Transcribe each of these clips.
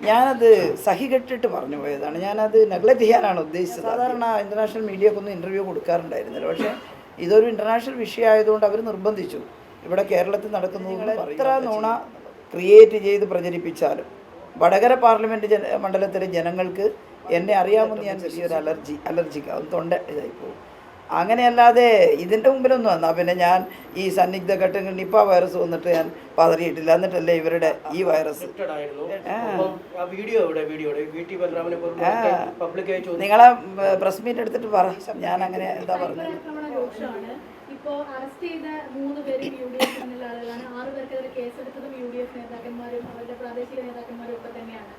ഞാനത് സഹികെട്ടിട്ട് പറഞ്ഞു പോയതാണ്. ഞാനത് നെഗ്ലക്ട് ചെയ്യാനാണ് ഉദ്ദേശിച്ചത്. സാധാരണ ഇന്റർനാഷണൽ മീഡിയക്കൊന്നും ഇന്റർവ്യൂ കൊടുക്കാറുണ്ടായിരുന്നില്ല. പക്ഷേ ഇതൊരു ഇന്റർനാഷണൽ വിഷയമായതുകൊണ്ട് അവർ നിർബന്ധിച്ചു. ഇവിടെ കേരളത്തിൽ നടക്കുന്നു എത്ര നുണ ക്രിയേറ്റ് ചെയ്ത് പ്രചരിപ്പിച്ചാലും. വടകര പാർലമെന്റ് ജന മണ്ഡലത്തിലെ ജനങ്ങൾക്ക് എന്നെ അറിയാമെന്ന് ഞാൻ ചെറിയൊരു അലർജി അലർജിക്കാവും തൊണ്ട ഇതായി പോകും അങ്ങനെയല്ലാതെ ഇതിന്റെ മുമ്പിലൊന്നും വന്നാൽ പിന്നെ ഞാൻ ഈ സന്നിഗ്ധ ഘട്ടങ്ങൾ നിപ്പ വൈറസ് വന്നിട്ട് ഞാൻ പതറിയിട്ടില്ല. എന്നിട്ടല്ലേ ഇവരുടെ ഈ വൈറസ് നിങ്ങളെ പ്രസ് മീറ്റ് എടുത്തിട്ട് പറ. ഞാൻ അങ്ങനെ എന്താ പറഞ്ഞത്? ആക്രമണ രൂക്ഷമാണ് ഇപ്പോ അറസ്റ്റ് ചെയ്ത മൂന്ന് പേരും യു ഡി എഫ് എന്നുള്ള ആളുകളാണ്. ആറു പേർക്കെതിരെ കേസെടുത്തതും യു ഡി എഫ് നേതാക്കന്മാരും അവരുടെ പ്രാദേശിക നേതാക്കന്മാരും ഒക്കെ തന്നെയാണ്.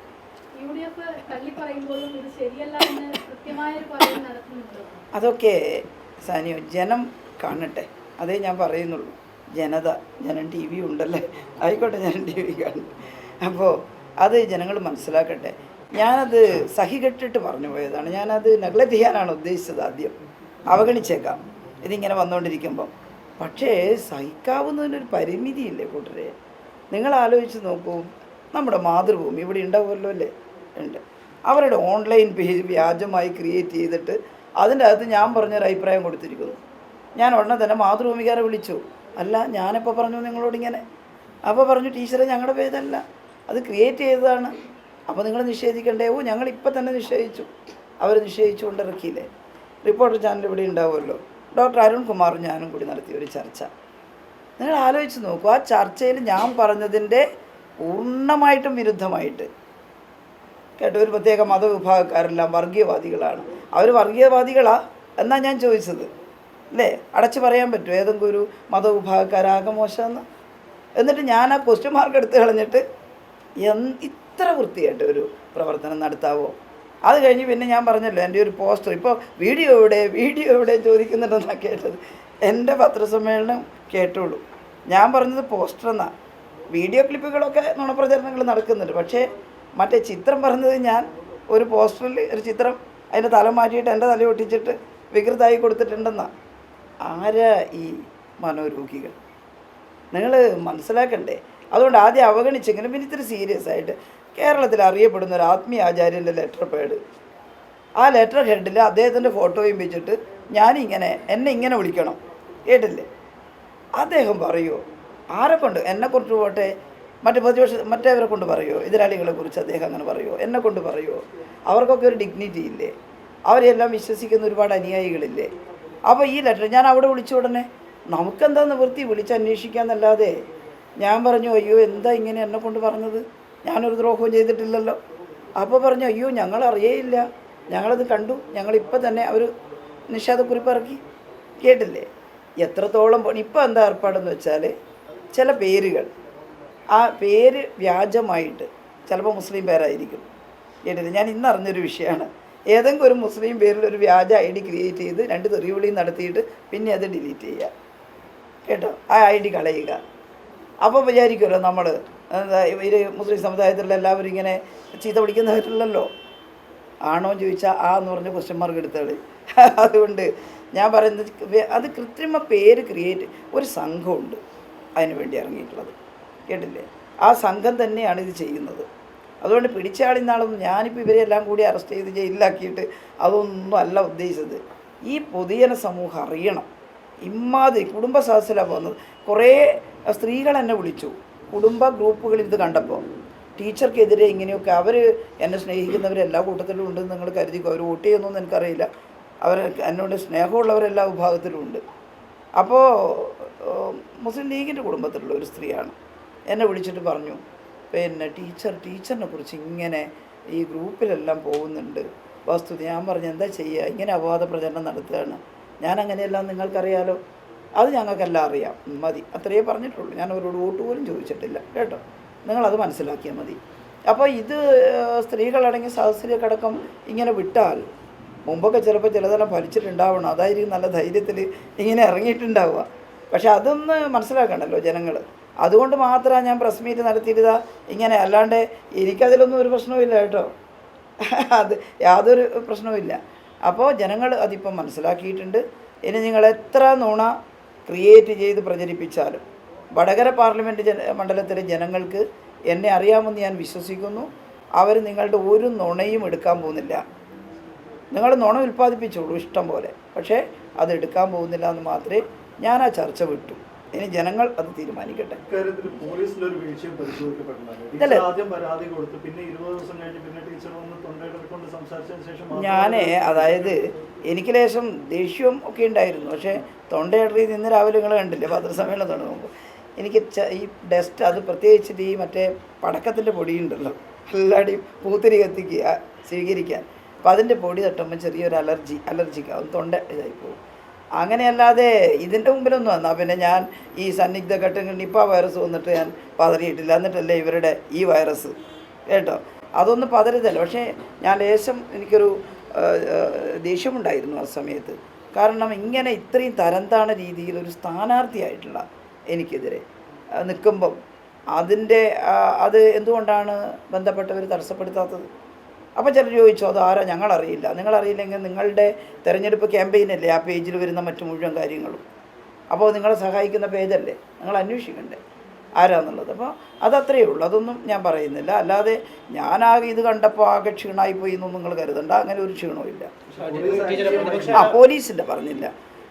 അതൊക്കെ സാനിയോ ജനം കാണട്ടെ. അതേ ഞാൻ പറയുന്നുള്ളൂ. ജനത ജനം ടി വി ഉണ്ടല്ലേ? ആയിക്കോട്ടെ ജനം ടി വി കാണും. അപ്പോൾ അത് ജനങ്ങൾ മനസ്സിലാക്കട്ടെ. ഞാനത് സഹികെട്ടിട്ട് പറഞ്ഞു പോയതാണ്. ഞാനത് നെഗ്ലക്റ്റ് ചെയ്യാനാണ് ഉദ്ദേശിച്ചത് ആദ്യം. അവഗണിച്ചേക്കാം. ഇതിങ്ങനെ വന്നുകൊണ്ടിരിക്കുമ്പം പക്ഷേ സഹിക്കാവുന്നതിനൊരു പരിമിതിയില്ലേ കൂട്ടരെ? നിങ്ങൾ ആലോചിച്ച് നോക്കൂ. നമ്മുടെ മാതൃഭൂമി ഇവിടെ ഉണ്ടാവുമല്ലോ അല്ലേ? ഉണ്ട്. അവരുടെ ഓൺലൈൻ പേജ് വ്യാജമായി ക്രിയേറ്റ് ചെയ്തിട്ട് അതിന്റെ അകത്ത് ഞാൻ പറഞ്ഞൊരു അഭിപ്രായം കൊടുത്തിരിക്കുന്നു. ഞാൻ ഉടനെ തന്നെ മാതൃഭൂമിക്കാരെ വിളിച്ചു. അല്ല ഞാനിപ്പോൾ പറഞ്ഞു നിങ്ങളോട് ഇങ്ങനെ. അപ്പോൾ പറഞ്ഞു ടീച്ചറെ ഞങ്ങളുടെ പേജല്ല അത് ക്രിയേറ്റ് ചെയ്തതാണ്. അപ്പോൾ നിങ്ങൾ നിഷേധിക്കണ്ടേ? ഓ ഞങ്ങൾ ഇപ്പം തന്നെ നിഷേധിച്ചു. അവർ നിഷേധിച്ചു കൊണ്ടിറക്കിയില്ലേ റിപ്പോർട്ടർ ചാനൽ ഇവിടെ ഉണ്ടാവുമല്ലോ. ഡോക്ടർ അരുൺകുമാറും ഞാനും കൂടി നടത്തിയ ഒരു ചർച്ച. നിങ്ങൾ ആലോചിച്ച് നോക്കൂ ആ ചർച്ചയിൽ ഞാൻ പറഞ്ഞതിന്റെ പൂർണമായിട്ടും വിരുദ്ധമായിട്ട് കേട്ടോ ഒരു പ്രത്യേക മതവിഭാഗക്കാരെല്ലാം വർഗീയവാദികളാണ്. അവർ വർഗീയവാദികളാ എന്നാണ് ഞാൻ ചോദിച്ചത്. അല്ലേ? അടച്ചു പറയാൻ പറ്റുമോ? ഏതെങ്കിലും ഒരു മതവിഭാഗക്കാരാകെ മോശമെന്ന്? എന്നിട്ട് ഞാൻ ആ ക്വസ്റ്റ്യൻ മാർക്ക് എടുത്ത് കളഞ്ഞിട്ട് എന്ത് ഇത്ര വൃത്തിയായിട്ട് ഒരു പ്രവർത്തനം നടത്താവോ? അത് കഴിഞ്ഞ് പിന്നെ ഞാൻ പറഞ്ഞല്ലോ എന്റെ ഒരു പോസ്റ്റർ. ഇപ്പോൾ വീഡിയോ എവിടെ? വീഡിയോ എവിടെ ചോദിക്കുന്നുണ്ടെന്നാണ് കേട്ടത്. എന്റെ പത്രസമ്മേളനം കേട്ടോളൂ. ഞാൻ പറഞ്ഞത് പോസ്റ്റർ എന്നാണ് വീഡിയോ ക്ലിപ്പുകളൊക്കെ നുണപ്രചരണങ്ങൾ നടക്കുന്നുണ്ട്. പക്ഷേ മറ്റേ ചിത്രം പറഞ്ഞത് ഞാൻ ഒരു പോസ്റ്ററിൽ ഒരു ചിത്രം അതിന്റെ തല മാറ്റിയിട്ട് എന്റെ തല ഒട്ടിച്ചിട്ട് വികൃതമായി കൊടുത്തിട്ടുണ്ടെന്നാണ് ആരാ ഈ മനോരോഗികൾ? നിങ്ങൾ മനസ്സിലാക്കണ്ടേ? അതുകൊണ്ട് ആദ്യം അവഗണിച്ചെങ്കിലും പിന്നെ ഇത്തിരി സീരിയസ് ആയിട്ട് കേരളത്തിൽ അറിയപ്പെടുന്ന ഒരു ആത്മീയ ആചാര്യന്റെ ലെറ്റർ പേഡ് ആ ലെറ്റർ ഹെഡിൽ അദ്ദേഹത്തിന്റെ ഫോട്ടോയും വെച്ചിട്ട് ഞാനിങ്ങനെ എന്നെ ഇങ്ങനെ വിളിക്കണം. കേട്ടില്ലേ? അദ്ദേഹം പറയുമോ ആരെ കൊണ്ട്? എന്നെക്കുറിച്ച് പോട്ടെ? മറ്റു പ്രതിപക്ഷ മറ്റേവരെ കൊണ്ട് പറയുമോ എതിരാളികളെ കുറിച്ച് അദ്ദേഹം അങ്ങനെ പറയുമോ എന്നെ കൊണ്ട് പറയുമോ അവർക്കൊക്കെ ഒരു ഡിഗ്നിറ്റി ഇല്ലേ? അവരെല്ലാം വിശ്വസിക്കുന്ന ഒരുപാട് അനുയായികളില്ലേ? അപ്പോൾ ഈ ലെറ്റർ ഞാൻ അവിടെ വിളിച്ച ഉടനെ നമുക്കെന്താ നിവൃത്തി? വിളിച്ച് അന്വേഷിക്കാമെന്നല്ലാതെ ഞാൻ പറഞ്ഞു അയ്യോ എന്താ ഇങ്ങനെ എന്നെ കൊണ്ട് പറഞ്ഞത്? ഞാനൊരു ദ്രോഹവും ചെയ്തിട്ടില്ലല്ലോ. അപ്പോൾ പറഞ്ഞു അയ്യോ ഞങ്ങൾ അറിയേയില്ല ഞങ്ങളത് കണ്ടു. ഞങ്ങളിപ്പോൾ തന്നെ അവർ നിഷേധക്കുറിപ്പ് ഇറക്കി. കേട്ടില്ലേ? എത്രത്തോളം ഇപ്പോൾ എന്താ ഏർപ്പാടെന്ന് വെച്ചാൽ ചില പേരുകൾ ആ പേര് വ്യാജമായിട്ട് ചിലപ്പോൾ മുസ്ലിം പേരായിരിക്കും. കേട്ടില്ല? ഞാൻ ഇന്ന് അറിഞ്ഞൊരു വിഷയമാണ്. ഏതെങ്കിലും ഒരു മുസ്ലിം പേരിൽ ഒരു വ്യാജ ഐ ഡി ക്രിയേറ്റ് ചെയ്ത് രണ്ട് തെറിവിളിയും നടത്തിയിട്ട് പിന്നെ അത് ഡിലീറ്റ് ചെയ്യുക. കേട്ടോ? ആ ഐ ഡി കളയുക. അപ്പോൾ വിചാരിക്കുമല്ലോ നമ്മൾ എന്താ ഇവർ മുസ്ലിം സമുദായത്തിലുള്ള എല്ലാവരും ഇങ്ങനെ ചീത്ത പിടിക്കുന്നവരില്ലല്ലോ ആണോ എന്ന് ചോദിച്ചാൽ ആ എന്ന് പറഞ്ഞ ക്വസ്റ്റ്യൻ മാർക്ക് എടുത്തോളി അതുകൊണ്ട് ഞാൻ പറയുന്നത് അത് കൃത്രിമ പേര് ക്രിയേറ്റ് ഒരു സംഘമുണ്ട്. അതിന് വേണ്ടി ഇറങ്ങിയിട്ടുള്ളത്. കേട്ടില്ലേ ആ സംഘം തന്നെയാണ് ഇത് ചെയ്യുന്നത്. അതുകൊണ്ട് പിടിച്ചാടി നാളൊന്നും ഞാനിപ്പോൾ ഇവരെല്ലാം കൂടി അറസ്റ്റ് ചെയ്ത് ജയിലിലാക്കിയിട്ട് അതൊന്നും അല്ല ഉദ്ദേശിച്ചത്. ഈ പൊതുജന സമൂഹം അറിയണം. ഇമ്മാതിരി കുടുംബ സദസ്സിലാണ് പോകുന്നത്. കുറേ സ്ത്രീകൾ എന്നെ വിളിച്ചു. കുടുംബ ഗ്രൂപ്പുകളിൽ ഇത് കണ്ടപ്പോൾ ടീച്ചർക്കെതിരെ ഇങ്ങനെയൊക്കെ അവർ എന്നെ സ്നേഹിക്കുന്നവർ എല്ലാ കൂട്ടത്തിലും ഉണ്ടെന്ന് നിങ്ങൾ കരുതിക്കോ? അവർ വോട്ട് ചെയ്യുന്നൊന്നും എനിക്കറിയില്ല. അവർ എന്നോട് സ്നേഹമുള്ളവരെല്ലാ വിഭാഗത്തിലും ഉണ്ട് അപ്പോൾ മുസ്ലിം ലീഗിന്റെ കുടുംബത്തിലുള്ള ഒരു സ്ത്രീയാണ്. എന്നെ വിളിച്ചിട്ട് പറഞ്ഞു പിന്നെ ടീച്ചർ ടീച്ചറിനെ കുറിച്ച് ഇങ്ങനെ ഈ ഗ്രൂപ്പിലെല്ലാം പോകുന്നുണ്ട്. വസ്തുത ഞാൻ പറഞ്ഞു എന്താ ചെയ്യുക ഇങ്ങനെ അപവാദ പ്രചരണം നടത്തുകയാണ്. ഞാൻ അങ്ങനെയെല്ലാം നിങ്ങൾക്കറിയാലോ? അത് ഞങ്ങൾക്കെല്ലാം അറിയാം. മതി. അത്രയേ പറഞ്ഞിട്ടുള്ളൂ. ഞാൻ അവരോട് വോട്ട് പോലും ചോദിച്ചിട്ടില്ല. കേട്ടോ? നിങ്ങളത് മനസ്സിലാക്കിയാൽ മതി. അപ്പോൾ ഇത് സ്ത്രീകളടങ്ങിയ കടക്കം ഇങ്ങനെ വിട്ടാൽ മുമ്പൊക്കെ ചിലപ്പോൾ ചിലതെല്ലാം ഫലിച്ചിട്ടുണ്ടാവണം അതായിരിക്കും നല്ല ധൈര്യത്തിൽ ഇങ്ങനെ ഇറങ്ങിയിട്ടുണ്ടാവുക. പക്ഷെ അതൊന്ന് മനസ്സിലാക്കണമല്ലോ ജനങ്ങൾ അതുകൊണ്ട് മാത്രമാണ് ഞാൻ പ്രസ് മീറ്റ് നടത്തിയിരുന്നത്. ഇങ്ങനെ അല്ലാണ്ട് എനിക്കതിലൊന്നും ഒരു പ്രശ്നവുമില്ല കേട്ടോ. അത് യാതൊരു പ്രശ്നവുമില്ല അപ്പോൾ ജനങ്ങൾ അതിപ്പം മനസ്സിലാക്കിയിട്ടുണ്ട്. ഇനി നിങ്ങൾ എത്ര നുണ ക്രിയേറ്റ് ചെയ്ത് പ്രചരിപ്പിച്ചാലും വടകര പാർലമെന്റ് ജന മണ്ഡലത്തിലെ ജനങ്ങൾക്ക് എന്നെ അറിയാമെന്ന് ഞാൻ വിശ്വസിക്കുന്നു. അവർ നിങ്ങളുടെ ഒരു നുണയും എടുക്കാൻ പോകുന്നില്ല. നിങ്ങൾ നുണ ഉൽപ്പാദിപ്പിച്ചോളൂ ഇഷ്ടം പോലെ. പക്ഷേ അത് എടുക്കാൻ പോകുന്നില്ല എന്ന് മാത്രമേ ഞാൻ ആ ചർച്ച വിട്ടു. ഇനി ജനങ്ങൾ അത് തീരുമാനിക്കട്ടെ. ഞാൻ അതായത് എനിക്ക് ലേശം ദേഷ്യവും ഒക്കെ ഉണ്ടായിരുന്നു. പക്ഷേ തൊണ്ടയിടറി നിന്ന് രാവിലെ നിങ്ങൾ കണ്ടില്ലേ? പത്രസമ്മേളനം തുടങ്ങുമ്പോൾ എനിക്ക് ഈ ഡസ്റ്റ് അത് പ്രത്യേകിച്ചിട്ട് ഈ മറ്റേ പടക്കത്തിന്റെ പൊടിയുണ്ടല്ലോ. എല്ലാവരുടെയും പൂത്തിരി കത്തിക്കുക സ്വീകരിക്കാൻ. അപ്പോൾ അതിന്റെ പൊടി തട്ടുമ്പോൾ ചെറിയൊരു അലർജി അലർജിക്കാവും തൊണ്ട ഇതായി പോകും അങ്ങനെയല്ലാതെ ഇതിന്റെ മുമ്പിലൊന്നും വന്നാൽ പിന്നെ ഞാൻ ഈ സന്നിഗ്ധ ഘട്ടങ്ങളിൽ നിപ്പ വൈറസ് വന്നിട്ട് ഞാൻ പതറിയിട്ടില്ല. എന്നിട്ടല്ലേ ഇവരുടെ ഈ വൈറസ് കേട്ടോ? അതൊന്നും പതരുതല്ല പക്ഷേ ഞാൻ ലേശം എനിക്കൊരു ദേഷ്യമുണ്ടായിരുന്നു ആ സമയത്ത്. കാരണം ഇങ്ങനെ ഇത്രയും തരംതാണ രീതിയിൽ ഒരു സ്ഥാനാർത്ഥിയായിട്ടുള്ള എനിക്കെതിരെ നിൽക്കുമ്പം അതിന്റെ അത് എന്തുകൊണ്ടാണ് ബന്ധപ്പെട്ടവർ തടസ്സപ്പെടുത്താത്തത്? അപ്പോൾ ചിലർ ചോദിച്ചു അത് ആരാ? ഞങ്ങളറിയില്ല. നിങ്ങളറിയില്ലെങ്കിൽ നിങ്ങളുടെ തെരഞ്ഞെടുപ്പ് ക്യാമ്പയിനല്ലേ ആ പേജിൽ വരുന്ന മറ്റു മുഴുവൻ കാര്യങ്ങളും. അപ്പോൾ നിങ്ങളെ സഹായിക്കുന്ന പേജല്ലേ? നിങ്ങൾ അന്വേഷിക്കണ്ടേ? ആരാന്നുള്ളത്? അപ്പോൾ അതത്രയേ ഉള്ളൂ. അതൊന്നും ഞാൻ പറയുന്നില്ല. അല്ലാതെ ഞാനാകെ ഇത് കണ്ടപ്പോൾ ആകെ ക്ഷീണമായി പോയി എന്നൊന്നും നിങ്ങൾ കരുതണ്ട. അങ്ങനെ ഒരു ക്ഷീണവും ഇല്ല. ആ പോലീസിന്റെ പറഞ്ഞില്ല.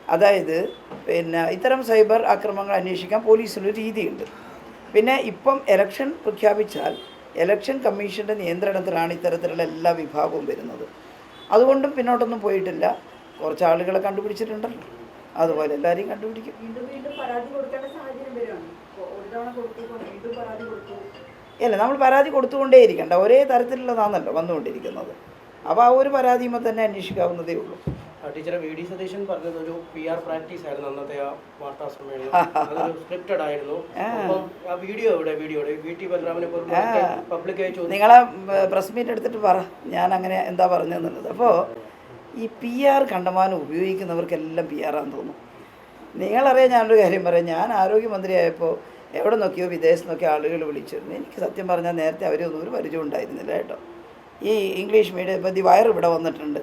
അതായത് പിന്നെ ഇത്തരം സൈബർ ആക്രമണങ്ങൾ അന്വേഷിക്കാൻ പോലീസിനൊരു രീതിയുണ്ട്. പിന്നെ ഇപ്പം എലക്ഷൻ പ്രഖ്യാപിച്ചാൽ എലക്ഷൻ കമ്മീഷന്റെ നിയന്ത്രണത്തിലാണ് ഇത്തരത്തിലുള്ള എല്ലാ വിഭാഗവും വരുന്നത്. അതുകൊണ്ടും പിന്നോട്ടൊന്നും പോയിട്ടില്ല. കുറച്ച് ആളുകളെ കണ്ടുപിടിച്ചിട്ടുണ്ടല്ലോ. അതുപോലെ എല്ലാവരെയും കണ്ടുപിടിക്കും. വീണ്ടും വീണ്ടും പരാതി സാഹചര്യം വരുവാണ്. ഒരു നമ്മൾ തരത്തിലുള്ളതാണല്ലോ വന്നുകൊണ്ടിരിക്കുന്നത്. അപ്പോൾ ആ ഒരു പരാതിയുമ്പോൾ തന്നെ അന്വേഷിക്കാവുന്നതേ ഉള്ളൂ. ടീച്ചറെ വി ഡി സതീശൻ പറഞ്ഞത് ഒരു പി ആർ പ്രാക്ടീസ് ആയിരുന്നു അന്നത്തെ ആ വാർത്താ സമ്മേളനം. അതൊരു സ്ക്രിപ്റ്റഡ് ആയിരുന്നു. അപ്പം ആ വീഡിയോ എവിടെ? വീഡിയോ വി ടി ബലറാമിനെ പബ്ലിക്കായി ചോദിച്ചു. നിങ്ങളെ പ്രസ് മീറ്റ് എടുത്തിട്ട് പറ. ഞാൻ അങ്ങനെ എന്താ പറഞ്ഞതെന്നുള്ളത്. അപ്പോൾ ഈ പി ആർ കണ്ടമാനം ഉപയോഗിക്കുന്നവർക്കെല്ലാം പി ആറാന്ന് തോന്നും നിങ്ങളറിയാം ഞാനൊരു കാര്യം പറയാം. ഞാൻ ആരോഗ്യമന്ത്രിയായപ്പോൾ എവിടെ നോക്കിയോ വിദേശത്ത് നോക്കിയോ ആളുകൾ വിളിച്ചിരുന്നു. എനിക്ക് സത്യം പറഞ്ഞാൽ നേരത്തെ അവരൊന്നും ഒരു പരിചയം ഉണ്ടായിരുന്നില്ല കേട്ടോ. ഈ ഇംഗ്ലീഷ് മീഡിയം ഇപ്പോൾ ദി വയർ ഇവിടെ വന്നിട്ടുണ്ട്.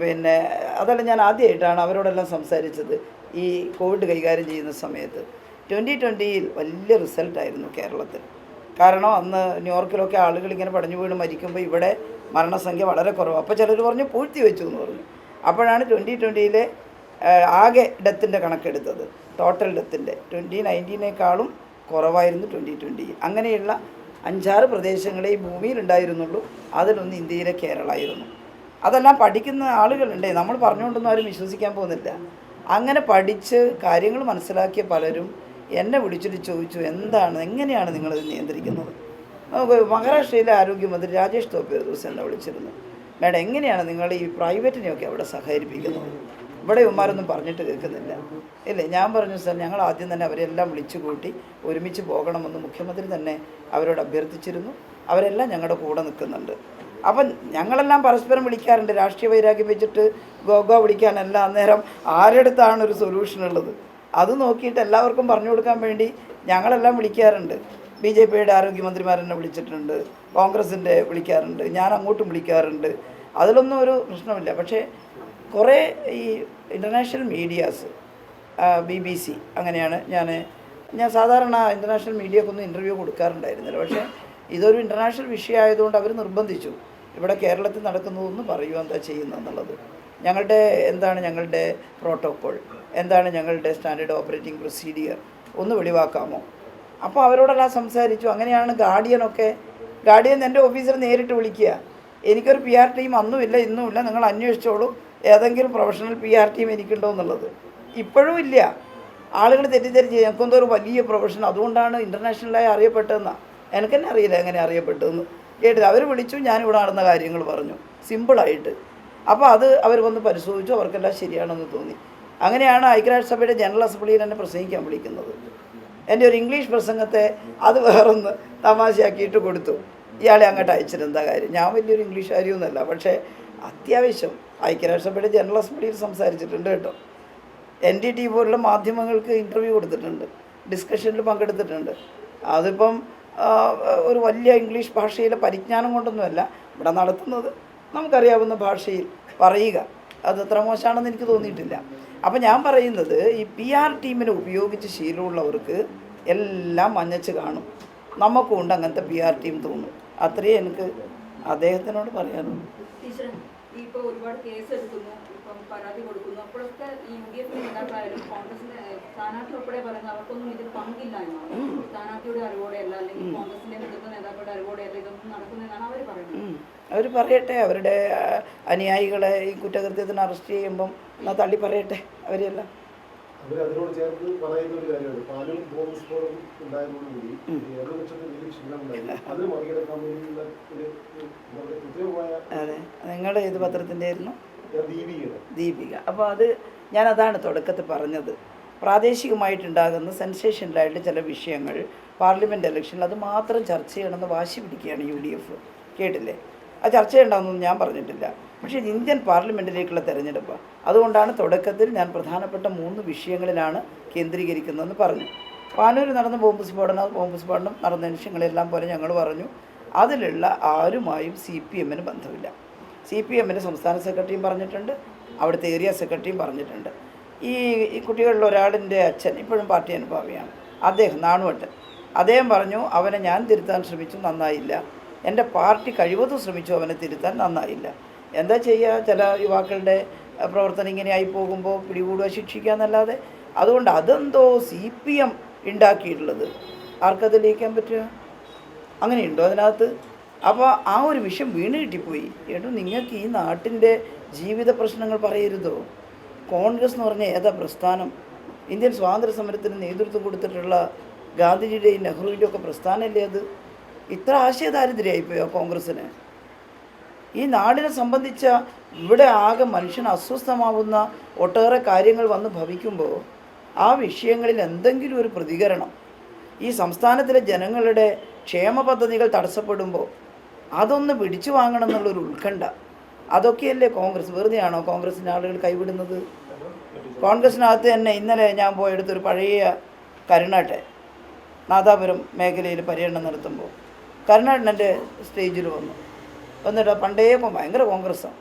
പിന്നെ അതല്ല ഞാൻ ആദ്യമായിട്ടാണ് അവരോടെല്ലാം സംസാരിച്ചത് ഈ കോവിഡ് കൈകാര്യം ചെയ്യുന്ന സമയത്ത്. ട്വന്റി ട്വന്റിയിൽ വലിയ റിസൾട്ടായിരുന്നു കേരളത്തിൽ. കാരണം അന്ന് ന്യൂയോർക്കിലൊക്കെ ആളുകൾ ഇങ്ങനെ പടഞ്ഞു വീണ് മരിക്കുമ്പോൾ ഇവിടെ മരണസംഖ്യ വളരെ കുറവ്. അപ്പോൾ ചിലർ പറഞ്ഞു പൂഴ്ത്തി വെച്ചു എന്ന് പറഞ്ഞു. അപ്പോഴാണ് ട്വന്റി ട്വന്റിയിലെ ആകെ ഡെത്തിന്റെ കണക്കെടുത്തത്. ടോട്ടൽ ഡെത്തിന്റെ ട്വന്റി നയന്റീനേക്കാളും കുറവായിരുന്നു ട്വന്റി ട്വന്റി അങ്ങനെയുള്ള അഞ്ചാറ് പ്രദേശങ്ങളെ ഈ ഭൂമിയിലുണ്ടായിരുന്നുള്ളൂ. അതിലൊന്ന് ഇന്ത്യയിലെ കേരളമായിരുന്നു അതെല്ലാം പഠിക്കുന്ന ആളുകളുണ്ടേ. നമ്മൾ പറഞ്ഞുകൊണ്ടൊന്നും ആരും വിശ്വസിക്കാൻ പോകുന്നില്ല. അങ്ങനെ പഠിച്ച് കാര്യങ്ങൾ മനസ്സിലാക്കിയ പലരും എന്നെ വിളിച്ചിട്ട് ചോദിച്ചു എന്താണ്? എങ്ങനെയാണ് നിങ്ങളിത് നിയന്ത്രിക്കുന്നത്? മഹാരാഷ്ട്രയിലെ ആരോഗ്യമന്ത്രി രാജേഷ് തോപ്പി ഒരു ദിവസം എന്നെ വിളിച്ചിരുന്നു. മേഡം എങ്ങനെയാണ് നിങ്ങൾ ഈ പ്രൈവറ്റിനെയൊക്കെ അവിടെ സഹകരിപ്പിക്കുന്നത്? ഇവിടെ ഇവന്മാരൊന്നും പറഞ്ഞിട്ട് കേൾക്കുന്നില്ല. ഇല്ലേ? ഞാൻ പറഞ്ഞു സാർ ഞങ്ങൾ ആദ്യം തന്നെ അവരെല്ലാം വിളിച്ചു കൂട്ടി ഒരുമിച്ച് പോകണമെന്ന് മുഖ്യമന്ത്രി തന്നെ അവരോട് അഭ്യർത്ഥിച്ചിരുന്നു. അവരെല്ലാം ഞങ്ങളുടെ കൂടെ നിൽക്കുന്നുണ്ട്. അപ്പം ഞങ്ങളെല്ലാം പരസ്പരം വിളിക്കാറുണ്ട്. രാഷ്ട്രീയ വൈരാഗ്യം വെച്ചിട്ട് ഗോഗോ വിളിക്കാനല്ല അന്നേരം ആരെടുത്താണ് ഒരു സൊല്യൂഷൻ ഉള്ളത്? അത് നോക്കിയിട്ട് എല്ലാവർക്കും പറഞ്ഞു കൊടുക്കാൻ വേണ്ടി ഞങ്ങളെല്ലാം വിളിക്കാറുണ്ട്. ബി ജെ പിയുടെ ആരോഗ്യമന്ത്രിമാരെന്നെ വിളിച്ചിട്ടുണ്ട്. കോൺഗ്രസിന്റെ വിളിക്കാറുണ്ട്. ഞാൻ അങ്ങോട്ടും വിളിക്കാറുണ്ട്. അതിലൊന്നും ഒരു പ്രശ്നമില്ല. പക്ഷേ കുറേ ഈ international medias B B C അങ്ങനെയാണ് ഞാൻ ഞാൻ സാധാരണ ഇന്റർനാഷണൽ മീഡിയക്കൊന്നും ഇന്റർവ്യൂ കൊടുക്കാറുണ്ടായിരുന്നില്ല. പക്ഷേ ഇതൊരു ഇന്റർനാഷണൽ വിഷയമായതുകൊണ്ട് അവർ നിർബന്ധിച്ചു. ഇവിടെ കേരളത്തിൽ നടക്കുന്നതെന്ന് പറയുക എന്താ ചെയ്യുന്നതെന്നുള്ളത് ഞങ്ങളുടെ എന്താണ് ഞങ്ങളുടെ പ്രോട്ടോക്കോൾ എന്താണ് ഞങ്ങളുടെ സ്റ്റാൻഡേർഡ് ഓപ്പറേറ്റിംഗ് പ്രൊസീഡിയർ ഒന്ന് വെളിവാക്കാമോ? അപ്പോൾ അവരോടെല്ലാം സംസാരിച്ചു. അങ്ങനെയാണ് ഗാർഡിയനൊക്കെ ഗാർഡിയൻ എന്റെ ഓഫീസർ നേരിട്ട് വിളിക്കുക. എനിക്കൊരു പി ആർ ടീം അന്നുമില്ല ഇന്നുമില്ല നിങ്ങൾ അന്വേഷിച്ചോളൂ. ഏതെങ്കിലും പ്രൊഫഷണൽ പി ആർ ടീം എനിക്കുണ്ടോ എന്നുള്ളത്. ഇപ്പോഴും ഇല്ല. ആളുകൾ തെറ്റിദ്ധരിച്ച് ഞങ്ങൾക്കെന്തോ ഒരു വലിയ പ്രൊഫഷൻ അതുകൊണ്ടാണ് ഇന്റർനാഷണലായി അറിയപ്പെട്ടതെന്നാണ് എനിക്കെന്നെ അറിയില്ല എങ്ങനെ അറിയപ്പെട്ടതെന്ന്. കേട്ടില്ല. അവർ വിളിച്ചു ഞാനിവിടെ നടന്ന കാര്യങ്ങൾ പറഞ്ഞു. സിമ്പിളായിട്ട്. അപ്പോൾ അത് അവർ വന്ന് പരിശോധിച്ചു അവർക്കെല്ലാം ശരിയാണെന്ന് തോന്നി. അങ്ങനെയാണ് ഐക്യരാഷ്ട്രസഭയുടെ ജനറൽ അസംബ്ലിയിൽ എന്നെ പ്രസംഗിക്കാൻ വിളിക്കുന്നത്. എന്റെ ഒരു ഇംഗ്ലീഷ് പ്രസംഗത്തെ അത് വേറൊന്ന് തമാശയാക്കിയിട്ട് കൊടുത്തു. ഇയാളെ അങ്ങോട്ട് അയച്ചിരുന്ന കാര്യം? ഞാൻ വലിയൊരു ഇംഗ്ലീഷ് കാര്യമൊന്നുമല്ല പക്ഷേ അത്യാവശ്യം ഐക്യരാഷ്ട്രസഭയുടെ ജനറൽ അസംബ്ലിയിൽ സംസാരിച്ചിട്ടുണ്ട് കേട്ടോ. എൻ ഡി ടി പോലുള്ള മാധ്യമങ്ങൾക്ക് ഇന്റർവ്യൂ കൊടുത്തിട്ടുണ്ട്. ഡിസ്കഷനിൽ പങ്കെടുത്തിട്ടുണ്ട്. അതിപ്പം ഒരു വലിയ ഇംഗ്ലീഷ് ഭാഷയിലെ പരിജ്ഞാനം കൊണ്ടൊന്നുമല്ല ഇവിടെ നടത്തുന്നത്. നമുക്കറിയാവുന്ന ഭാഷയിൽ പറയുക. അത് അത്ര മോശമാണെന്ന് എനിക്ക് തോന്നിയിട്ടില്ല. അപ്പം ഞാൻ പറയുന്നത് ഈ പി ആർ ടീമിനെ ഉപയോഗിച്ച് ശീലമുള്ളവർക്ക് എല്ലാം മഞ്ഞച്ച് കാണും. നമുക്കും ഉണ്ട് അങ്ങനത്തെ പി ആർ ടീം തോന്നും. അത്രയേ എനിക്ക് അദ്ദേഹത്തിനോട് പറയാനുള്ളൂ. ഇപ്പം പരാതി കൊടുക്കുന്നു അപ്പോഴൊക്കെ ഈ യു ഡി എഫിന്റെ നേതാക്കളായാലും കോൺഗ്രസിന്റെ സ്ഥാനാർത്ഥി ഉൾപ്പെടെ പറയുന്നത് അവർക്കൊന്നും ഇതിൽ പങ്കില്ല എന്നാണ് സ്ഥാനാർത്ഥിയുടെ അറിവോടെയല്ല അല്ലെങ്കിൽ കോൺഗ്രസിന്റെ മുതിർന്ന നേതാക്കളുടെ അറിവോടെയല്ല ഇതൊന്നും നടക്കുന്നതെന്നാണ് അവർ പറയുന്നത് അവർ പറയട്ടെ അവരുടെ അനുയായികളെ ഈ കുറ്റകൃത്യത്തിന് അറസ്റ്റ് ചെയ്യുമ്പം എന്നാൽ തള്ളി പറയട്ടെ അവരെല്ലാം അവർ അതിനോട് ചേർത്ത് പറയുന്ന ഒരു കാര്യമാണ് പാലും ബോംബ് സ്ഫോടനം ഉണ്ടായതോടുകൂടി ഏകപക്ഷത്തിൽ വലിയ ക്ഷീണമുണ്ടായിരുന്നു ഉണ്ടായി അത് മറികടക്കാൻ വേണ്ടിയുള്ള ഒരു കൃത്യമായ അതെ നിങ്ങളുടെ ഏത് പത്രത്തിന്റെ ആയിരുന്നു ദീപിക. അപ്പോൾ അത് ഞാൻ അതാണ് തുടക്കത്തിൽ പറഞ്ഞത്. പ്രാദേശികമായിട്ടുണ്ടാകുന്ന സെൻസേഷനിലായിട്ട് ചില വിഷയങ്ങൾ പാർലമെന്റ് ഇലക്ഷനിൽ അത് മാത്രം ചർച്ച ചെയ്യണമെന്ന് വാശി പിടിക്കുകയാണ് യു ഡി എഫ്. കേട്ടില്ലേ? ആ ചർച്ച ചെയ്യണമെന്നൊന്നും ഞാൻ പറഞ്ഞിട്ടില്ല. പക്ഷേ ഇന്ത്യൻ പാർലമെന്റിലേക്കുള്ള തെരഞ്ഞെടുപ്പ്. അതുകൊണ്ടാണ് തുടക്കത്തിൽ ഞാൻ പ്രധാനപ്പെട്ട മൂന്ന് വിഷയങ്ങളിലാണ് കേന്ദ്രീകരിക്കുന്നതെന്ന് പറഞ്ഞു. പാനൂർ നടന്ന ബോംബ് സ്ഫോടനം ബോംബ് സ്ഫോടനം നടന്ന നിമിഷങ്ങളെല്ലാം പോലെ ഞങ്ങൾ പറഞ്ഞു. അതിലുള്ള ആരുമായും സി പി എമ്മിന് ബന്ധമില്ല. സി പി എമ്മിന്റെ സംസ്ഥാന സെക്രട്ടറിയും പറഞ്ഞിട്ടുണ്ട് അവിടുത്തെ ഏരിയ സെക്രട്ടറിയും പറഞ്ഞിട്ടുണ്ട്. ഈ കുട്ടികളിൽ ഒരാളിന്റെ അച്ഛൻ ഇപ്പോഴും പാർട്ടി അനുഭാവിയാണ്. അദ്ദേഹം നാണുവട്ടൻ. അദ്ദേഹം പറഞ്ഞു അവനെ ഞാൻ തിരുത്താൻ ശ്രമിച്ചു നന്നായില്ല. എന്റെ പാർട്ടി കഴിവതും ശ്രമിച്ചു അവനെ തിരുത്താൻ നന്നായില്ല. എന്താ ചെയ്യുക? ചില യുവാക്കളുടെ പ്രവർത്തനം ഇങ്ങനെ ആയി പോകുമ്പോൾ പിടികൂടുക ശിക്ഷിക്കുക എന്നല്ലാതെ. അതുകൊണ്ട് അതെന്തോ സി പി എം ഉണ്ടാക്കിയിട്ടുള്ളത്. ആർക്കത് ലയിക്കാൻ പറ്റുക? അങ്ങനെയുണ്ടോ അതിനകത്ത്? അപ്പോൾ ആ ഒരു വിഷയം വീണ് കിട്ടിപ്പോയി. ഏട്ടോ നിങ്ങൾക്ക് ഈ നാട്ടിന്റെ ജീവിത പ്രശ്നങ്ങൾ പറയരുതോ? കോൺഗ്രസ് എന്ന് പറഞ്ഞ ഏതാ പ്രസ്ഥാനം? ഇന്ത്യൻ സ്വാതന്ത്ര്യ സമരത്തിന് നേതൃത്വം കൊടുത്തിട്ടുള്ള ഗാന്ധിജിയുടെയും നെഹ്റുവിന്റെയും ഒക്കെ പ്രസ്ഥാനമല്ലേ അത്? ഇത്ര ആശയദാരിദ്ര്യമായിപ്പോയോ കോൺഗ്രസ്സിന്? ഈ നാടിനെ സംബന്ധിച്ച ഇവിടെ ആകെ മനുഷ്യന് അസ്വസ്ഥമാവുന്ന ഒട്ടേറെ കാര്യങ്ങൾ വന്ന് ഭവിക്കുമ്പോൾ ആ വിഷയങ്ങളിൽ എന്തെങ്കിലും ഒരു പ്രതികരണം ഈ സംസ്ഥാനത്തിലെ ജനങ്ങളുടെ ക്ഷേമ പദ്ധതികൾ തടസ്സപ്പെടുമ്പോൾ അതൊന്ന് പിടിച്ചു വാങ്ങണം എന്നുള്ളൊരു ഉത്കണ്ഠ. അതൊക്കെയല്ലേ കോൺഗ്രസ്? വെറുതെയാണോ കോൺഗ്രസിന്റെ ആളുകൾ കൈവിടുന്നത്? കോൺഗ്രസിനകത്ത് തന്നെ ഇന്നലെ ഞാൻ പോയെടുത്തൊരു പഴയ കരുണാട്ടെ നാദാപുരം മേഖലയിൽ പര്യടനം നടത്തുമ്പോൾ കരുണാടൻ സ്റ്റേജിൽ വന്നു. എന്നിട്ട് പണ്ടേ ഭയങ്കര കോൺഗ്രസ്സാണ്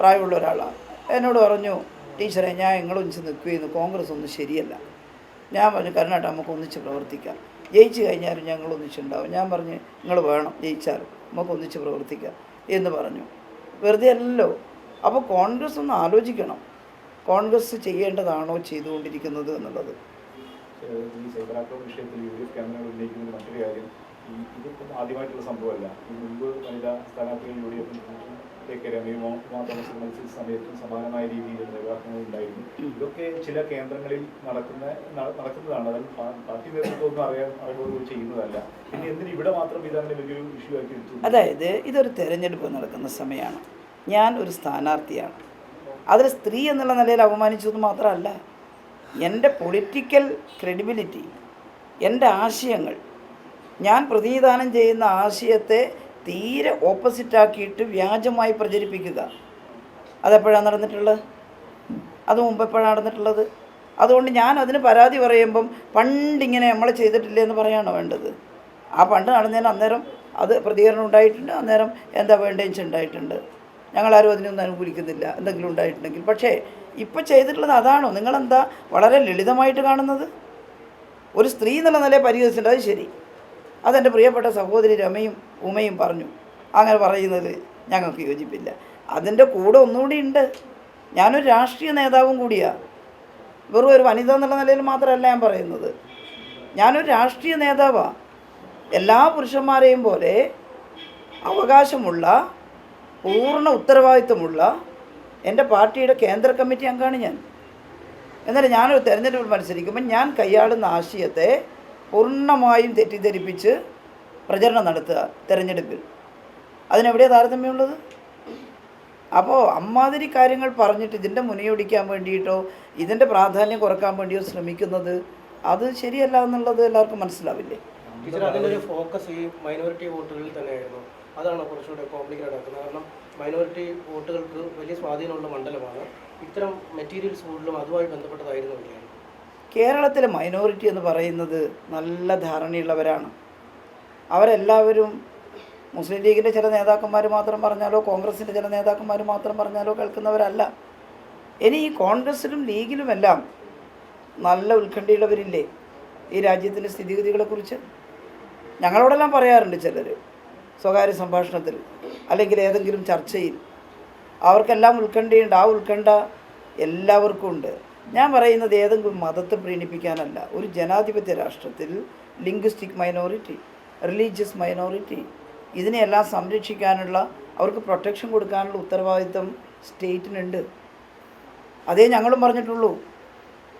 പ്രായമുള്ള ഒരാളാണ്. എന്നോട് പറഞ്ഞു ടീച്ചറെ ഞാൻ നിങ്ങളൊന്നിച്ച് നിൽക്കുകയെന്ന് കോൺഗ്രസ് ഒന്നും ശരിയല്ല. ഞാൻ പറഞ്ഞു കരുണാട്ട നമുക്ക് ഒന്നിച്ച് പ്രവർത്തിക്കാം. ജയിച്ചു കഴിഞ്ഞാലും ഞങ്ങൾ ഒന്നിച്ചുണ്ടാവും ഞാൻ പറഞ്ഞു നിങ്ങൾ വേണം ജയിച്ചാലും. നമുക്ക് ഒന്നിച്ച് പ്രവർത്തിക്കാം എന്ന് പറഞ്ഞു. വെറുതെ അല്ലല്ലോ. അപ്പോൾ കോൺഗ്രസ് ഒന്ന് ആലോചിക്കണം. കോൺഗ്രസ് ചെയ്യേണ്ടതാണോ ചെയ്തുകൊണ്ടിരിക്കുന്നത് എന്നുള്ളത്. ഈ ഇതിപ്പം ആദ്യമായിട്ടുള്ള സംഭവമല്ല. ഈ മുൻപ് വനിതാ സ്ഥാനാർത്ഥികൾ യു ഡി എഫ് കെ രമയുമോ മത്സരിച്ച സമയത്തും സമാനമായ രീതിയിൽ വിവാഹങ്ങൾ ഉണ്ടായിരുന്നു. ഇതൊക്കെ ചില കേന്ദ്രങ്ങളിൽ നടക്കുന്ന നടക്കുന്നതാണ്. പാ- പാർട്ടി നേതൃത്വമൊന്നും അറിയാൻ അറിവോട് ചെയ്യുന്നതല്ല. പിന്നെ എന്തിന് ഇവിടെ മാത്രം ഇതങ്ങനെ വലിയൊരു ഇഷ്യൂ ആക്കി അതായത് ഇതൊരു തെരഞ്ഞെടുപ്പ് നടക്കുന്ന സമയമാണ്. ഞാൻ ഒരു സ്ഥാനാർത്ഥിയാണ്. അതിൽ സ്ത്രീ എന്നുള്ള നിലയിൽ അപമാനിച്ചത് മാത്രമല്ല എന്റെ പൊളിറ്റിക്കൽ ക്രെഡിബിലിറ്റി എന്റെ ആശയങ്ങൾ ഞാൻ പ്രതിനിധാനം ചെയ്യുന്ന ആശയത്തെ തീരെ ഓപ്പോസിറ്റാക്കിയിട്ട് വ്യാജമായി പ്രചരിപ്പിക്കുക. അതെപ്പോഴാണ് നടന്നിട്ടുള്ളത്? അത് മുമ്പ് എപ്പോഴാണ് നടന്നിട്ടുള്ളത്? അതുകൊണ്ട് ഞാൻ അതിന് പരാതി പറയുമ്പം പണ്ടിങ്ങനെ നമ്മൾ ചെയ്തിട്ടില്ല എന്ന് പറയാണോ വേണ്ടത്? ആ പണ്ട് നടന്നതിന് അന്നേരം അത് പ്രതികരണം ഉണ്ടായിട്ടുണ്ട്. അന്നേരം എന്താ വേണ്ടതെന്ന് ഉണ്ടായിട്ടുണ്ട്. ഞങ്ങളാരും അതിനൊന്നും അനുകൂലിക്കുന്നില്ല. എന്തെങ്കിലും ഉണ്ടായിട്ടുണ്ടെങ്കിൽ. പക്ഷേ ഇപ്പോൾ ചെയ്തിട്ടുള്ളത് അതാണോ? നിങ്ങളെന്താ വളരെ ലളിതമായിട്ട് കാണുന്നത്? ഒരു സ്ത്രീ എന്നുള്ള നിലയെ പരിഹസിച്ചിട്ടുണ്ട് അത് ശരി. അതെന്റെ പ്രിയപ്പെട്ട സഹോദരി രമയും ഉമയും പറഞ്ഞു. അങ്ങനെ പറയുന്നത് ഞങ്ങൾക്ക് യോജിപ്പില്ല. അതിന്റെ കൂടെ ഒന്നുകൂടി ഉണ്ട്. ഞാനൊരു രാഷ്ട്രീയ നേതാവും കൂടിയാണ് വെറും ഒരു വനിത എന്നുള്ള നിലയിൽ മാത്രമല്ല ഞാൻ പറയുന്നത്. ഞാനൊരു രാഷ്ട്രീയ നേതാവാണ് എല്ലാ പുരുഷന്മാരെയും പോലെ അവകാശമുള്ള പൂർണ ഉത്തരവാദിത്വമുള്ള എന്റെ പാർട്ടിയുടെ കേന്ദ്ര കമ്മിറ്റി അംഗമാണ് ഞാൻ. എന്നാലും ഞാനൊരു തെരഞ്ഞെടുപ്പിൽ മത്സരിക്കുമ്പോൾ ഞാൻ കൈയാളുന്ന ആശയത്തെ പൂർണമായും തെറ്റിദ്ധരിപ്പിച്ച് പ്രചരണം നടത്തുക തെരഞ്ഞെടുപ്പിൽ. അതിനെവിടെയാണ് താരതമ്യമുള്ളത്? അപ്പോൾ അമ്മാതിരി കാര്യങ്ങൾ പറഞ്ഞിട്ട് ഇതിന്റെ മുനയൊടിക്കാൻ വേണ്ടിയിട്ടോ ഇതിന്റെ പ്രാധാന്യം കുറയ്ക്കാൻ വേണ്ടിയോ ശ്രമിക്കുന്നത് അത് ശരിയല്ല എന്നുള്ളത് എല്ലാവർക്കും മനസ്സിലാവില്ലേ? ടീച്ചർ അതിന്റെ ഒരു ഫോക്കസ് ഈ മൈനോറിറ്റി വോട്ടുകളിൽ തന്നെയായിരുന്നു. അതാണ് കുറച്ചുകൂടെ കോംപ്ലിക്കേറ്റഡ് ആക്കുന്നത്. കാരണം മൈനോറിറ്റി വോട്ടുകൾക്ക് വലിയ സ്വാധീനമുള്ള മണ്ഡലമാണ്. ഇത്തരം മെറ്റീരിയൽസ് കൂടുതലും അതുമായി ബന്ധപ്പെട്ടതായിരുന്നു ഇവിടെയാണ് കേരളത്തിലെ മൈനോറിറ്റി എന്ന് പറയുന്നത് നല്ല ധാരണയുള്ളവരാണ്. അവരെല്ലാവരും മുസ്ലിം ലീഗിന്റെ ചില നേതാക്കന്മാർ മാത്രം പറഞ്ഞാലോ കോൺഗ്രസിന്റെ ചില നേതാക്കന്മാർ മാത്രം പറഞ്ഞാലോ കേൾക്കുന്നവരല്ല. ഇനി ഈ കോൺഗ്രസിലും ലീഗിലുമെല്ലാം നല്ല ഉത്കണ്ഠയുള്ളവരില്ലേ? ഈ രാജ്യത്തിന്റെ സ്ഥിതിഗതികളെക്കുറിച്ച് ഞങ്ങളോടെല്ലാം പറയാറുണ്ട് ചിലർ സ്വകാര്യ സംഭാഷണത്തിൽ അല്ലെങ്കിൽ ഏതെങ്കിലും ചർച്ചയിൽ. അവർക്കെല്ലാം ഉത്കണ്ഠയുണ്ട്. ആ ഉത്കണ്ഠ എല്ലാവർക്കും ഉണ്ട്. ഞാൻ പറയുന്നത് ഏതെങ്കിലും മതത്തെ പ്രീണിപ്പിക്കാനല്ല. ഒരു ജനാധിപത്യ രാഷ്ട്രത്തിൽ ലിംഗ്വിസ്റ്റിക് മൈനോറിറ്റി റിലീജിയസ് മൈനോറിറ്റി ഇതിനെയെല്ലാം സംരക്ഷിക്കാനുള്ള അവർക്ക് പ്രൊട്ടക്ഷൻ കൊടുക്കാനുള്ള ഉത്തരവാദിത്വം സ്റ്റേറ്റിനുണ്ട്. അതേ ഞങ്ങളും പറഞ്ഞിട്ടുള്ളൂ.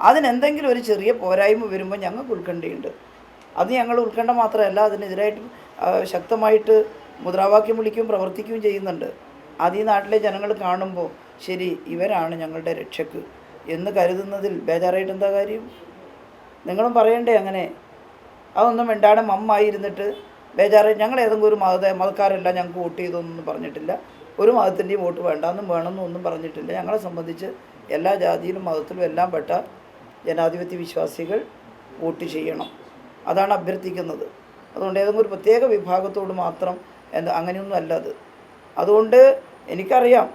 അതിനെന്തെങ്കിലും ഒരു ചെറിയ പോരായ്മ വരുമ്പോൾ ഞങ്ങൾക്ക് ഉത്കണ്ഠയുണ്ട്. അത് ഞങ്ങൾ ഉത്കണ്ഠ മാത്രമല്ല അതിനെതിരായിട്ട് ശക്തമായിട്ട് മുദ്രാവാക്യം വിളിക്കുകയും പ്രവർത്തിക്കുകയും ചെയ്യുന്നുണ്ട്. അത് ഈ നാട്ടിലെ ജനങ്ങൾ കാണുമ്പോൾ ശരി ഇവരാണ് ഞങ്ങളുടെ രക്ഷക്ക്. എന്ന് കരുതുന്നതിൽ ബേജാറായിട്ട് എന്താ കാര്യം? നിങ്ങളും പറയണ്ടേ അങ്ങനെ? അതൊന്നും മിണ്ടാടെ മമ്മായിരുന്നിട്ട് ബേജാറ് ഞങ്ങൾ ഏതെങ്കിലും ഒരു മത മതക്കാരല്ല ഞങ്ങൾക്ക് വോട്ട് ചെയ്തൊന്നും പറഞ്ഞിട്ടില്ല. ഒരു മതത്തിന്റെയും വോട്ട് വേണ്ടാന്നും വേണമെന്നും ഒന്നും പറഞ്ഞിട്ടില്ല. ഞങ്ങളെ സംബന്ധിച്ച് എല്ലാ ജാതിയിലും മതത്തിലും എല്ലാം പെട്ട ജനാധിപത്യ വിശ്വാസികൾ വോട്ട് ചെയ്യണം. അതാണ് അഭ്യർത്ഥിക്കുന്നത്. അതുകൊണ്ട് ഏതെങ്കിലും ഒരു പ്രത്യേക വിഭാഗത്തോട് മാത്രം എന്താ അങ്ങനെയൊന്നും അല്ല അത്. അതുകൊണ്ട് എനിക്കറിയാം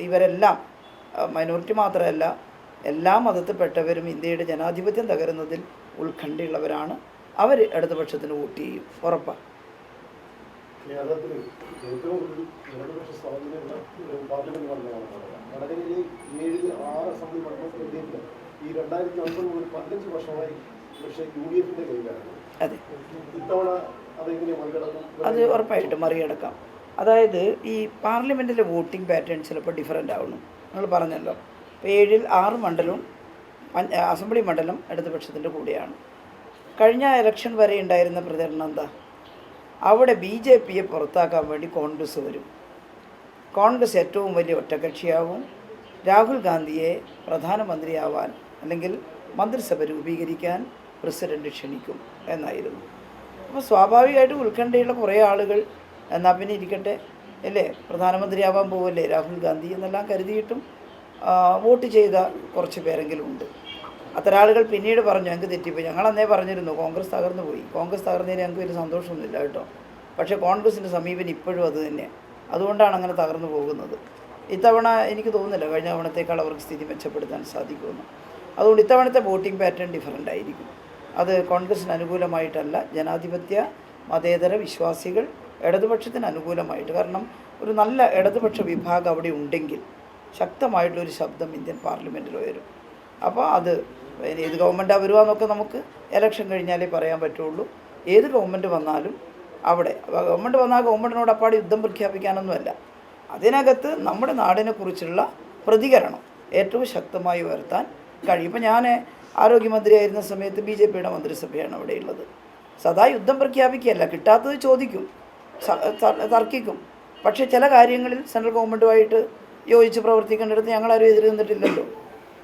ഇവരെല്ലാം മൈനോറിറ്റി മാത്രമല്ല എല്ലാ മതത്തിൽപ്പെട്ടവരും ഇന്ത്യയുടെ ജനാധിപത്യം തകരുന്നതിൽ ഉത്കണ്ഠയുള്ളവരാണ്. അവർ ഇടതുപക്ഷത്തിന് വോട്ട് ചെയ്യും. ഉറപ്പാണ് കേരളത്തിൽ ഏറ്റവും കൂടുതൽ ഇടതുപക്ഷ സ്വാധീനമുള്ള ഒരു പാർലമെന്റ് മണ്ഡലമാണ് വടകര. വടകരയിലെ ഏഴ് ആറ് അസംബ്ലി മണ്ഡലത്തിലേക്ക് ഈ രണ്ടായിരത്തി ഒൻപത് മുതൽ പതിനഞ്ച് വർഷമായി പക്ഷേ യു ഡി എഫിന്റെ കയ്യിലാണ് അതെ. ഇത്തവണ അതെങ്ങനെ മറികടക്കും? അത് ഉറപ്പായിട്ടും മറികടക്കാം. അതായത് ഈ പാർലമെന്റിലെ വോട്ടിംഗ് പാറ്റേൺ ചിലപ്പോൾ ഡിഫറെന്റ് ആവണം. നിങ്ങൾ പറഞ്ഞല്ലോ. ഇപ്പോൾ ഏഴിൽ ആറ് മണ്ഡലവും അസംബ്ലി മണ്ഡലം ഇടതുപക്ഷത്തിന്റെ കൂടെയാണ്. കഴിഞ്ഞ ഇലക്ഷൻ വരെ ഉണ്ടായിരുന്ന പ്രചരണം എന്താ? അവിടെ ബി ജെ പിയെ പുറത്താക്കാൻ വേണ്ടി കോൺഗ്രസ് വരും. കോൺഗ്രസ് ഏറ്റവും വലിയ ഒറ്റകക്ഷിയാവും. രാഹുൽ ഗാന്ധിയെ പ്രധാനമന്ത്രിയാവാൻ അല്ലെങ്കിൽ മന്ത്രിസഭ രൂപീകരിക്കാൻ പ്രസിഡന്റ് ക്ഷണിക്കും എന്നായിരുന്നു. അപ്പോൾ സ്വാഭാവികമായിട്ടും ഉത്കണ്ഠയുള്ള കുറേ ആളുകൾ എന്നാൽ പിന്നെ ഇരിക്കട്ടെ. അല്ലേ? പ്രധാനമന്ത്രിയാവാൻ പോവല്ലേ? രാഹുൽ ഗാന്ധി എന്നെല്ലാം കരുതിയിട്ടും വോട്ട് ചെയ്ത കുറച്ച് പേരെങ്കിലും ഉണ്ട്. അത്തരം ആളുകൾ പിന്നീട് പറഞ്ഞു ഞങ്ങൾക്ക് തെറ്റിപ്പോയി. ഞങ്ങൾ അന്നേ പറഞ്ഞിരുന്നു കോൺഗ്രസ് തകർന്നു പോയി. കോൺഗ്രസ് തകർന്നതിന് ഞങ്ങൾക്ക് വലിയ സന്തോഷമൊന്നുമില്ല കേട്ടോ. പക്ഷേ കോൺഗ്രസിന്റെ സമീപനം ഇപ്പോഴും അത് തന്നെ. അതുകൊണ്ടാണ് അങ്ങനെ തകർന്നു പോകുന്നത്. ഇത്തവണ എനിക്ക് തോന്നുന്നില്ല കഴിഞ്ഞ തവണത്തേക്കാൾ അവർക്ക് സ്ഥിതി മെച്ചപ്പെടുത്താൻ സാധിക്കുമെന്ന്. അതുകൊണ്ട് ഇത്തവണത്തെ വോട്ടിംഗ് പാറ്റേൺ ഡിഫറന്റ് ആയിരിക്കും. അത് കോൺഗ്രസിന് അനുകൂലമായിട്ടല്ല. ജനാധിപത്യ മതേതര വിശ്വാസികൾ ഇടതുപക്ഷത്തിന് അനുകൂലമായിട്ട്. കാരണം ഒരു നല്ല ഇടതുപക്ഷ വിഭാഗം അവിടെ ഉണ്ടെങ്കിൽ ശക്തമായിട്ടുള്ളൊരു ശബ്ദം ഇന്ത്യൻ പാർലമെന്റിൽ ഉയരും. അപ്പോൾ അത് ഏത് ഗവൺമെന്റാണ് വരുവാന്നൊക്കെ നമുക്ക് ഇലക്ഷൻ കഴിഞ്ഞാലേ പറയാൻ പറ്റുള്ളൂ. ഏത് ഗവൺമെന്റ് വന്നാലും അവിടെ ഗവൺമെന്റ് വന്നാൽ ഗവൺമെന്റിനോട് അപ്പാടെ യുദ്ധം പ്രഖ്യാപിക്കാനൊന്നുമല്ല. അതിനകത്ത് നമ്മുടെ നാടിനെ കുറിച്ചുള്ള പ്രതികരണം ഏറ്റവും ശക്തമായി ഉയർത്താൻ കഴിയും. ഇപ്പം ഞാൻ ആരോഗ്യമന്ത്രിയായിരുന്ന സമയത്ത് ബി ജെ പിയുടെ മന്ത്രിസഭയാണ് അവിടെയുള്ളത് സദാ യുദ്ധം പ്രഖ്യാപിക്കുകയല്ല കിട്ടാത്തത് ചോദിക്കും. തർക്കിക്കും. പക്ഷേ ചില കാര്യങ്ങളിൽ സെൻട്രൽ ഗവൺമെന്റുമായിട്ട് യോജിച്ച് പ്രവർത്തിക്കേണ്ടിടത്ത് ഞങ്ങളാരും എതിര് നിന്നിട്ടില്ലല്ലോ.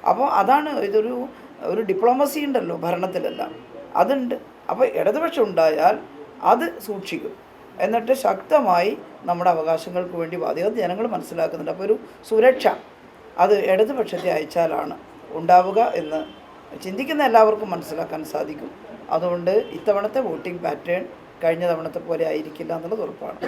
അപ്പോൾ അതാണ് ഇതൊരു ഒരു ഡിപ്ലോമസി ഉണ്ടല്ലോ ഭരണത്തിലെല്ലാം. അതുണ്ട്. അപ്പോൾ ഇടതുപക്ഷം ഉണ്ടായാൽ അത് സൂക്ഷിക്കും. എന്നിട്ട് ശക്തമായി നമ്മുടെ അവകാശങ്ങൾക്ക് വേണ്ടി ബാധ്യത ജനങ്ങൾ മനസ്സിലാക്കുന്നുണ്ട്. അപ്പോൾ ഒരു സുരക്ഷ അത് ഇടതുപക്ഷത്തെ അയച്ചാലാണ് ഉണ്ടാവുക എന്ന് ചിന്തിക്കുന്ന എല്ലാവർക്കും മനസ്സിലാക്കാൻ സാധിക്കും. അതുകൊണ്ട് ഇത്തവണത്തെ വോട്ടിംഗ് പാറ്റേൺ കഴിഞ്ഞ തവണത്തെ പോലെ ആയിരിക്കില്ല എന്നുള്ളത് ഉറപ്പാണ്.